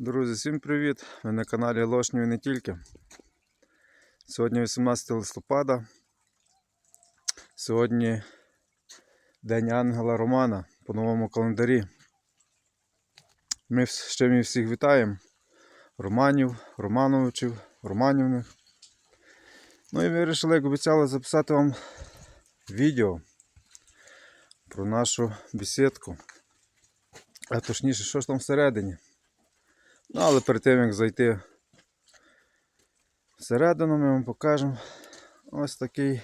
Друзі, всім привіт! Ви на каналі Лошнів і не тільки. Сьогодні 18 листопада. Сьогодні День Ангела Романа по новому календарі. Ми ще ми всіх вітаємо. Романів, Романовичів, Романівних. Ну і вирішили, як обіцяли, записати вам відео про нашу бесідку. А точніше, що ж там всередині. Ну, але перед тим як зайти всередину, ми вам покажемо ось такий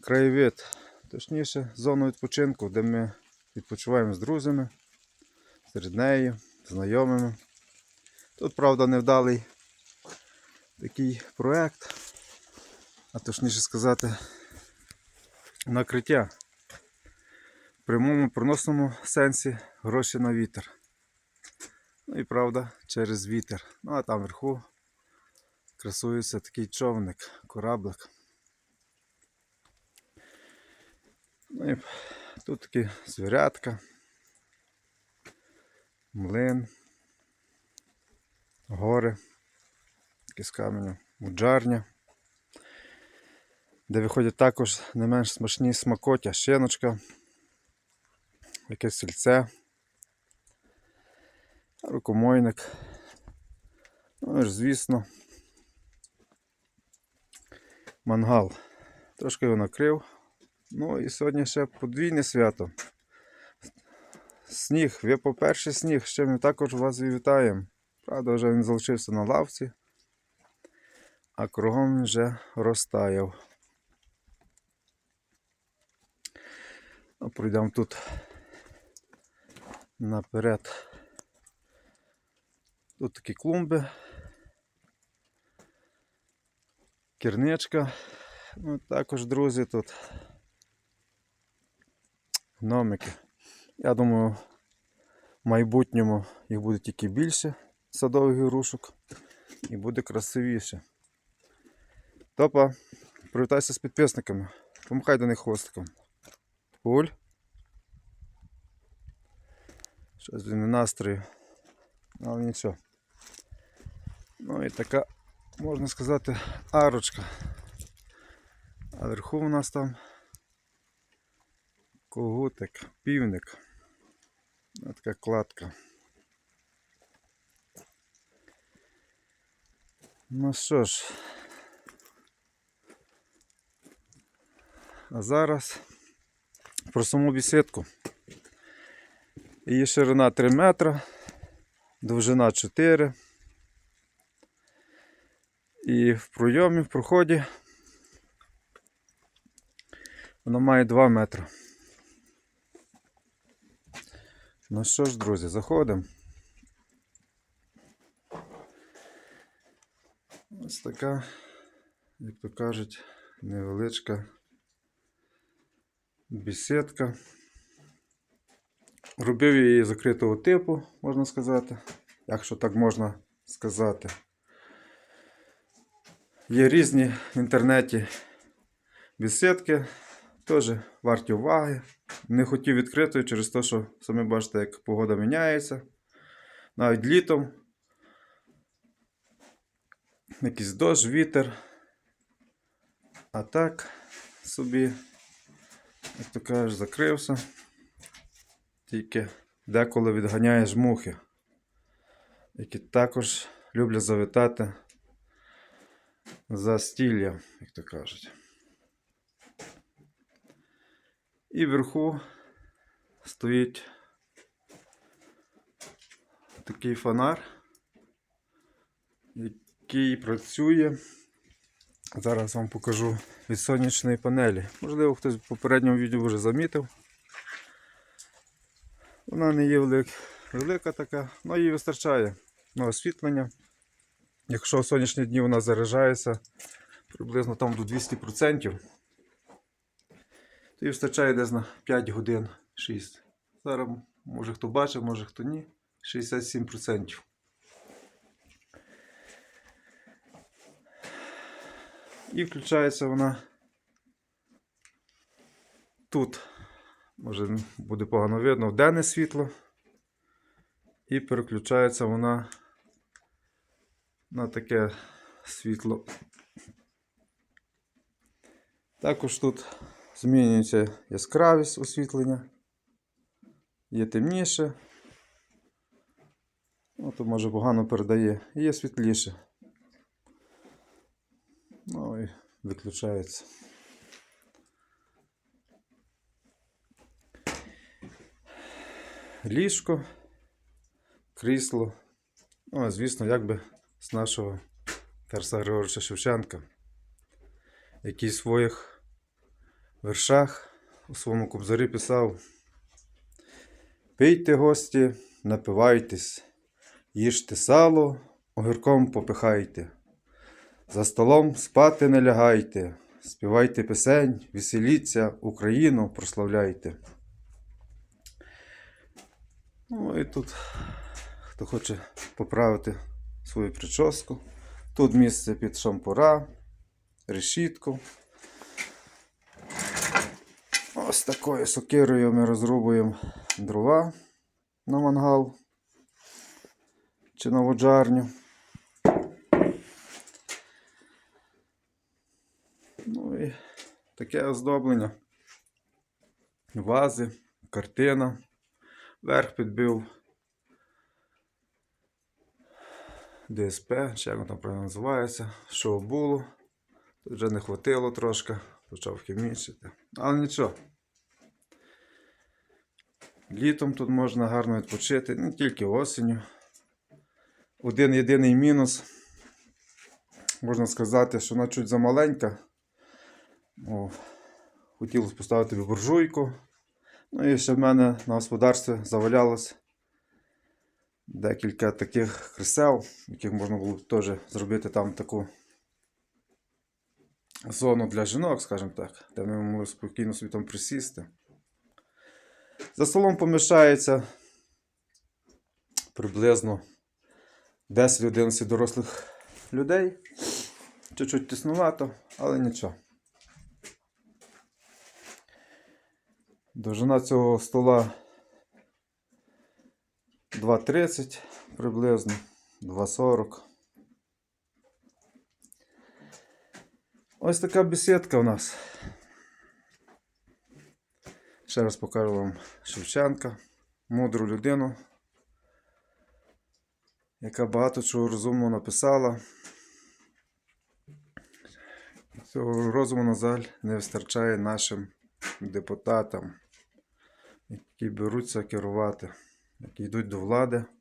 краєвид. Точніше, зону відпочинку, де ми відпочиваємо з друзями, серед нею, знайомими. Тут, правда, невдалий такий проект, а точніше сказати, накриття. В прямому проносному сенсі гроші на вітер. Ну і правда, через вітер. Ну а там вверху красується такий човник, кораблик. Ну і тут такі звірятка, млин, гори, такі з каменю, муджарня, де виходять також не менш смачні смакотя, щеночка, якесь сільце рукомойник. Ну і ж, звісно, мангал. Трошки його накрив. Ну і сьогодні ще подвійне свято. Сніг, ви по перший сніг, ще ми також вас вітаємо. Правда, вже він залишився на лавці, а кругом вже розтаяв. Пройдемо тут наперед. Тут такі клумби. Керничка. Ну, також, друзі, тут гномики. Я думаю, в майбутньому їх буде тільки більше садових ігрушок і буде красивіше. Топа, привітайся з підписниками. Помахай до них хвостиком. Уль. Щось він не настрою. Але нічого. Ну і така, можна сказати, арочка. А вверху у нас там когутик, півник. Така кладка. Ну що ж. А зараз про саму бісідку. Її ширина 3 метри довжина 4. І в пройомі, в проході вона має 2 метри. Ну що ж, друзі, заходимо. Ось така, як то кажуть, невеличка бесідка. Робив її закритого типу, можна сказати, якщо так можна сказати. Є різні в інтернеті бесідки, теж варті уваги. Не хотів відкритою через те, що самі бачите, як погода міняється. Навіть літом. Якийсь дощ, вітер. А так собі, як то кажеш, закрився. Тільки деколи відганяєш мухи, які також люблять завітати за стілля, як то кажуть. І вверху стоїть такий фонар, який працює. Зараз вам покажу від сонячної панелі. Можливо, хтось в попередньому відео вже замітив. Вона не є велик, велика така, але їй вистачає на освітлення. Якщо сонячні дні вона заряджається приблизно там до 200%, то їй вистачає десь на 5 годин 6. Зараз може хто бачив, може хто ні. 67%. І включається вона тут. Може буде погано видно, в світло. І переключається вона на таке світло. Також тут змінюється яскравість освітлення. Є темніше. Ну, то може погано передає. І є світліше. Ну і виключається. Ліжко, крісло. Ну, а звісно, якби з нашого Тараса Григоровича Шевченка, який в своїх вершах у своєму кобзарі писав: Пийте, гості, напивайтесь, їжте сало, огірком попихайте. За столом спати не лягайте, співайте пісень, веселіться, Україну прославляйте. Ну і тут, хто хоче поправити свою прическу. Тут місце під шампура, решітку. Ось такою сокирою ми розрубуємо дрова на мангал чи на воджарню. Ну і таке оздоблення. Вази, картина. Верх підбив ДСП, чи як воно там правильно називається, що було. Тут вже не хватило трошки, почав хімічити. Але нічого. Літом тут можна гарно відпочити, не тільки осінню. Один єдиний мінус. Можна сказати, що вона чуть замаленька. О, хотілося поставити буржуйку. Ну і ще в мене на господарстві завалялось декілька таких кресел, яких можна було теж зробити там таку зону для жінок, скажімо так, де вони могли спокійно собі там присісти. За столом поміщається приблизно 10-11 дорослих людей. Чуть-чуть тіснувато, але нічого. Довжина цього стола 2,30 приблизно, 2,40. Ось така бесідка у нас. Ще раз покажу вам Шевченка, мудру людину, яка багато чого розумного написала. Цього розуму, на жаль, не вистачає нашим депутатам, які беруться керувати, які йдуть до влади.